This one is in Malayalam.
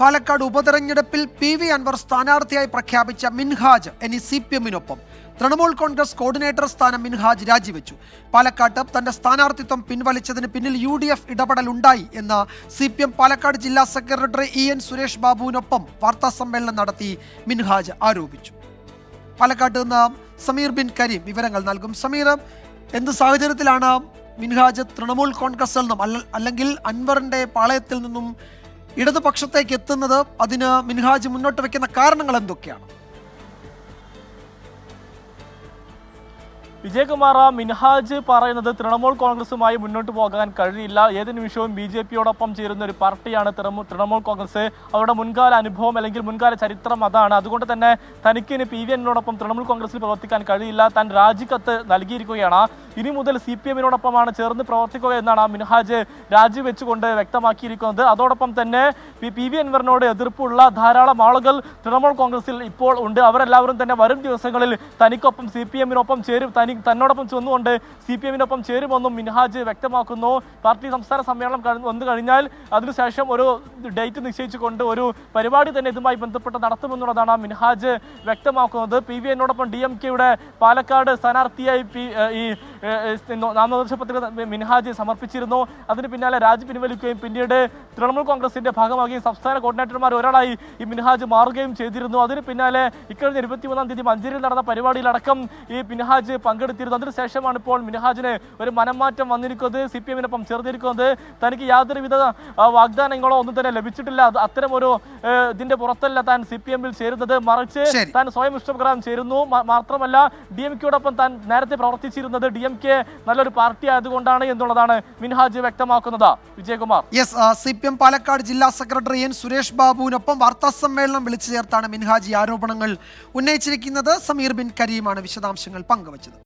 പാലക്കാട് ഉപതെരഞ്ഞെടുപ്പിൽ പി വി അൻവർ സ്ഥാനാർത്ഥിയായി പ്രഖ്യാപിച്ച മിൻഹാജ് ഇനി സി പി എമ്മിനൊപ്പം. തൃണമൂൽ കോൺഗ്രസ് കോർഡിനേറ്റർ സ്ഥാനം മിൻഹാജ് രാജിവെച്ചു. പാലക്കാട്ട് തന്റെ സ്ഥാനാർത്ഥിത്വം പിൻവലിച്ചതിന് പിന്നിൽ യു ഡി എഫ് ഇടപെടലുണ്ടായി എന്ന് സി പി എം പാലക്കാട് ജില്ലാ സെക്രട്ടറി ഇ എൻ സുരേഷ് ബാബുവിനൊപ്പം വാർത്താ സമ്മേളനം നടത്തി മിൻഹാജ് ആരോപിച്ചു. പാലക്കാട്ട് നിന്ന് സമീർ ബിൻ കരീം വിവരങ്ങൾ നൽകും. സമീർ എന്ത് സാഹചര്യത്തിലാണ് മിൻഹാജ് തൃണമൂൽ കോൺഗ്രസിൽ നിന്നും അല്ലെങ്കിൽ അൻവറിന്റെ പാളയത്തിൽ നിന്നും ഇടതുപക്ഷത്തേക്ക് എത്തുന്നത് അതിന് മിൻഹാജ് മുന്നോട്ട് വെക്കുന്ന കാരണങ്ങൾ എന്തൊക്കെയാണ്? വിജയകുമാർ മിൻഹാജ് പറയുന്നത് തൃണമൂൽ കോൺഗ്രസുമായി മുന്നോട്ട് പോകാൻ കഴിയില്ല. ഏത് നിമിഷവും ബി ജെ പിയോടൊപ്പം ചേരുന്ന ഒരു പാർട്ടിയാണ് തൃണമൂ- തൃണമൂൽ കോൺഗ്രസ്. അവരുടെ മുൻകാല അനുഭവം അല്ലെങ്കിൽ മുൻകാല ചരിത്രം അതാണ്. അതുകൊണ്ട് തന്നെ തനിക്ക് ഇനി പി വി എന്നോടൊപ്പം തൃണമൂൽ കോൺഗ്രസിൽ പ്രവർത്തിക്കാൻ കഴിയില്ല. താൻ രാജിക്കത്ത് നൽകിയിരിക്കുകയാണ്. ഇനി മുതൽ സി പി എമ്മിനോടൊപ്പമാണ് ചേർന്ന് പ്രവർത്തിക്കുക എന്നാണ് മിൻഹാജ് രാജിവെച്ചുകൊണ്ട് വ്യക്തമാക്കിയിരിക്കുന്നത്. അതോടൊപ്പം തന്നെ പി വി അൻവറിനോട് എതിർപ്പുള്ള ധാരാളം ആളുകൾ തൃണമൂൽ കോൺഗ്രസിൽ ഇപ്പോൾ ഉണ്ട്. അവരെല്ലാവരും തന്നെ വരും ദിവസങ്ങളിൽ തനിക്കൊപ്പം സി പി എമ്മിനൊപ്പം ചേരും. തനി തന്നോടൊപ്പം ചെന്നുകൊണ്ട് സി പി എമ്മിനൊപ്പം ചേരുമെന്നും മിൻഹാജ് വ്യക്തമാക്കുന്നു. പാർട്ടി സംസ്ഥാന സമ്മേളനം വന്നു കഴിഞ്ഞാൽ അതിനുശേഷം ഒരു ഡേറ്റ് നിശ്ചയിച്ചുകൊണ്ട് ഒരു പരിപാടി തന്നെ ഇതുമായി ബന്ധപ്പെട്ട് നടത്തുമെന്നുള്ളതാണ് മിൻഹാജ് വ്യക്തമാക്കുന്നത്. പി വി എന്നോടൊപ്പം ഡി എം കെയുടെ പാലക്കാട് സ്ഥാനാർത്ഥിയായി പി ഈ നാമനിർദ്ദേശ പത്രിക മിൻഹാജ് സമർപ്പിച്ചിരുന്നു. അതിന് പിന്നാലെ രാജി പിൻവലിക്കുകയും പിന്നീട് തൃണമൂൽ കോൺഗ്രസിന്റെ ഭാഗമാകുകയും സംസ്ഥാന കോർഡിനേറ്റർമാർ ഒരാളായി ഈ മിൻഹാജ് മാറുകയും ചെയ്തിരുന്നു. അതിന് പിന്നാലെ ഇക്കഴിഞ്ഞ ഇരുപത്തിമൂന്നാം തീയതി മഞ്ചേരിയിൽ നടന്ന പരിപാടിയിലടക്കം ഈ മിൻഹാജ് പങ്കെടുത്തിരുന്നു അതിനുശേഷമാണ് ഇപ്പോൾ മിനഹാജിന് ഒരു മനംമാറ്റം വന്നിരിക്കുന്നത്. സി പി എമ്മിനൊപ്പം ചേർന്നിരിക്കുന്നത്. തനിക്ക് യാതൊരുവിധ വാഗ്ദാനങ്ങളോ ഒന്നും തന്നെ ലഭിച്ചിട്ടില്ല. അത് അത്തരം ഒരു ഇതിന്റെ പുറത്തല്ല താൻ സി പി എമ്മിൽ ചേരുന്നത്. മറിച്ച് താൻ സ്വയം ഇഷ്ടപ്രകാരം ചേരുന്നു. മാത്രമല്ല ഡി എം കെയോടൊപ്പം താൻ നേരത്തെ പ്രവർത്തിച്ചിരുന്നത് ഡി എം കെ നല്ലൊരു പാർട്ടി ആയതുകൊണ്ടാണ് എന്നുള്ളതാണ് മിൻഹാജ് വ്യക്തമാക്കുന്നത്. Vijayakumar. Yes C P M Palakkad ജില്ലാ സെക്രട്ടറി എൻ സുരേഷ് ബാബുവിനൊപ്പം വാർത്താ സമ്മേളനം വിളിച്ചു ചേർത്താണ് മിൻഹാജി ആരോപണങ്ങൾ ഉന്നയിച്ചിരിക്കുന്നത്. സമീർ ബിൻ കരീമാണ് വിശദാംശങ്ങൾ പങ്കുവച്ചത്.